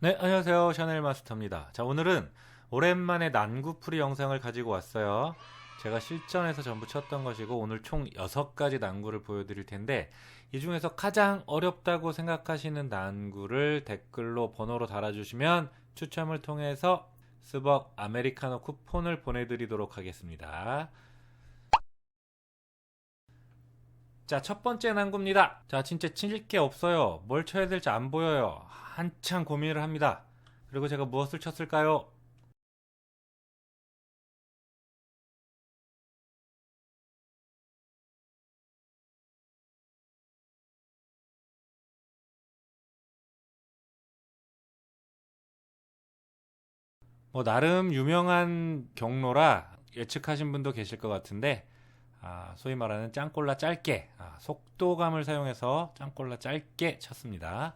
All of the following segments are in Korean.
네, 안녕하세요. 샤넬 마스터입니다. 자, 오늘은 오랜만에 난구풀이 영상을 가지고 왔어요. 제가 실전에서 전부 쳤던 것이고 오늘 총 6가지 난구를 보여드릴 텐데 이 중에서 가장 어렵다고 생각하시는 난구를 댓글로 번호로 달아주시면 추첨을 통해서 스벅 아메리카노 쿠폰을 보내드리도록 하겠습니다. 자, 첫 번째 난구입니다. 자, 진짜 칠 게 없어요. 뭘 쳐야 될지 안 보여요. 한참 고민을 합니다. 그리고 제가 무엇을 쳤을까요? 뭐 나름 유명한 경로라 예측하신 분도 계실 것 같은데 아, 소위 말하는 짱꼴라 짧게 아, 속도감을 사용해서 짱꼴라 짧게 쳤습니다.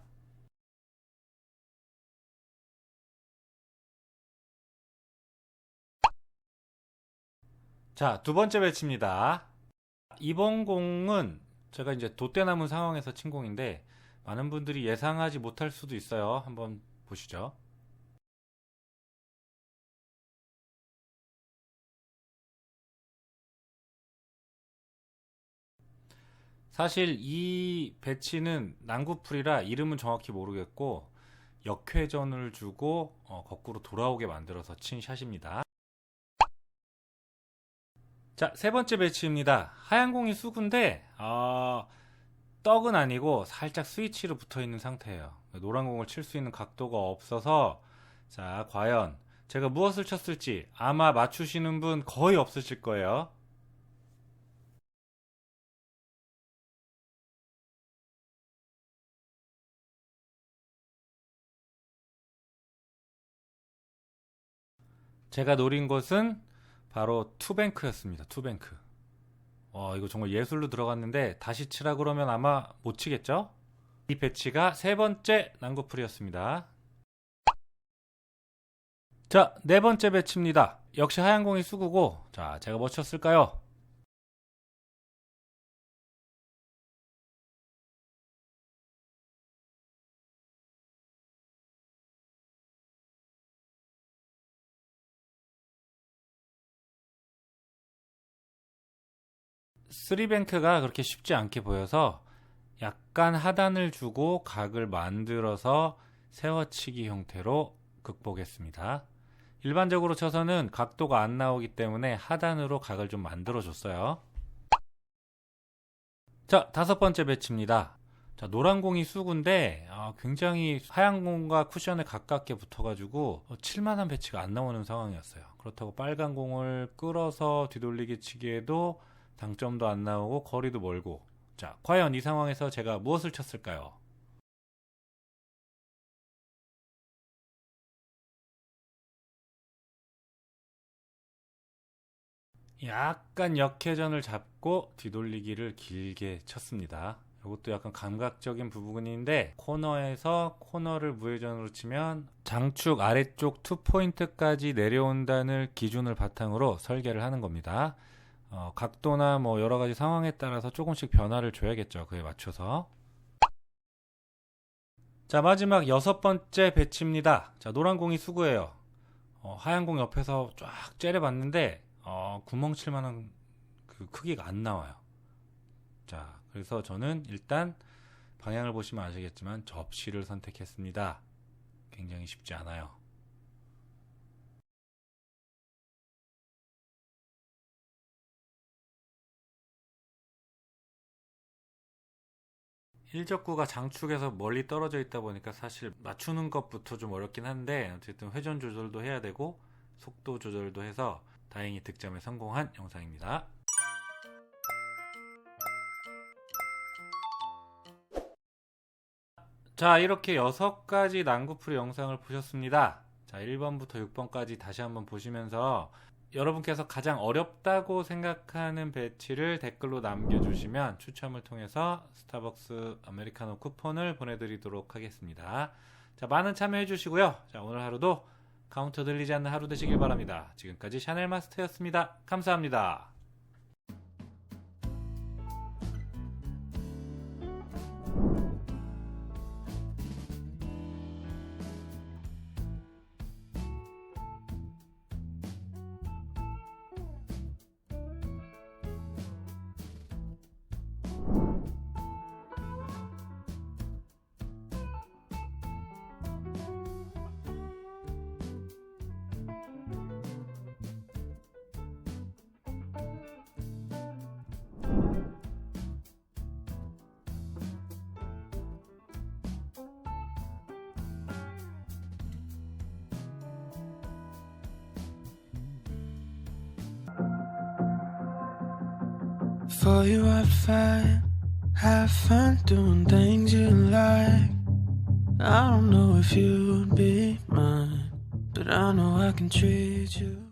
자, 두 번째 배치입니다. 이번 공은 제가 이제 돛대 남은 상황에서 친 공인데 많은 분들이 예상하지 못할 수도 있어요. 한번 보시죠. 사실 이 배치는 난구풀이라 이름은 정확히 모르겠고 역회전을 주고 어, 거꾸로 돌아오게 만들어서 친 샷입니다. 자, 세 번째 배치입니다. 하얀 공이 수구인데 어, 떡은 아니고 살짝 스위치로 붙어 있는 상태예요. 노란 공을 칠 수 있는 각도가 없어서 자, 과연 제가 무엇을 쳤을지 아마 맞추시는 분 거의 없으실 거예요. 제가 노린 곳은 바로 투뱅크였습니다. 투뱅크. 어, 이거 정말 예술로 들어갔는데 다시 치라 그러면 아마 못 치겠죠? 이 배치가 세 번째 난구풀이었습니다. 자, 네 번째 배치입니다. 역시 하얀 공이 수구고, 자, 제가 뭐 쳤을까요? 쓰리뱅크가 그렇게 쉽지 않게 보여서 약간 하단을 주고 각을 만들어서 세워치기 형태로 극복했습니다. 일반적으로 쳐서는 각도가 안 나오기 때문에 하단으로 각을 좀 만들어 줬어요. 자, 다섯 번째 배치입니다. 자, 노란 공이 수구인데 아, 굉장히 하얀 공과 쿠션에 가깝게 붙어가지고 어, 칠만한 배치가 안 나오는 상황이었어요. 그렇다고 빨간 공을 끌어서 뒤돌리기 치기에도 당점도 안 나오고 거리도 멀고 자 과연 이 상황에서 제가 무엇을 쳤을까요? 약간 역회전을 잡고 뒤돌리기를 길게 쳤습니다. 이것도 약간 감각적인 부분인데 코너에서 코너를 무회전으로 치면 장축 아래쪽 투포인트까지 내려온다는 기준을 바탕으로 설계를 하는 겁니다. 어, 각도나 뭐 여러 가지 상황에 따라서 조금씩 변화를 줘야겠죠. 그에 맞춰서. 자, 마지막 여섯 번째 배치입니다. 자, 노란 공이 수구예요. 어, 하얀 공 옆에서 쫙 째려봤는데, 어, 구멍 칠 만한 그 크기가 안 나와요. 자, 그래서 저는 일단 방향을 보시면 아시겠지만 접시를 선택했습니다. 굉장히 쉽지 않아요. 일적구가 장축에서 멀리 떨어져 있다 보니까 사실 맞추는 것부터 좀 어렵긴 한데 어쨌든 회전 조절도 해야 되고 속도 조절도 해서 다행히 득점에 성공한 영상입니다. 자 이렇게 6가지 난구풀이 영상을 보셨습니다. 자 1번부터 6번까지 다시 한번 보시면서 여러분께서 가장 어렵다고 생각하는 배치를 댓글로 남겨주시면 추첨을 통해서 스타벅스 아메리카노 쿠폰을 보내드리도록 하겠습니다. 자, 많은 참여해 주시고요. 자, 오늘 하루도 카운터 들리지 않는 하루 되시길 바랍니다. 지금까지 샤넬 마스터였습니다. 감사합니다. For you, I fight. Have fun doing things you like. I don't know if you'd be mine, but I know I can treat you.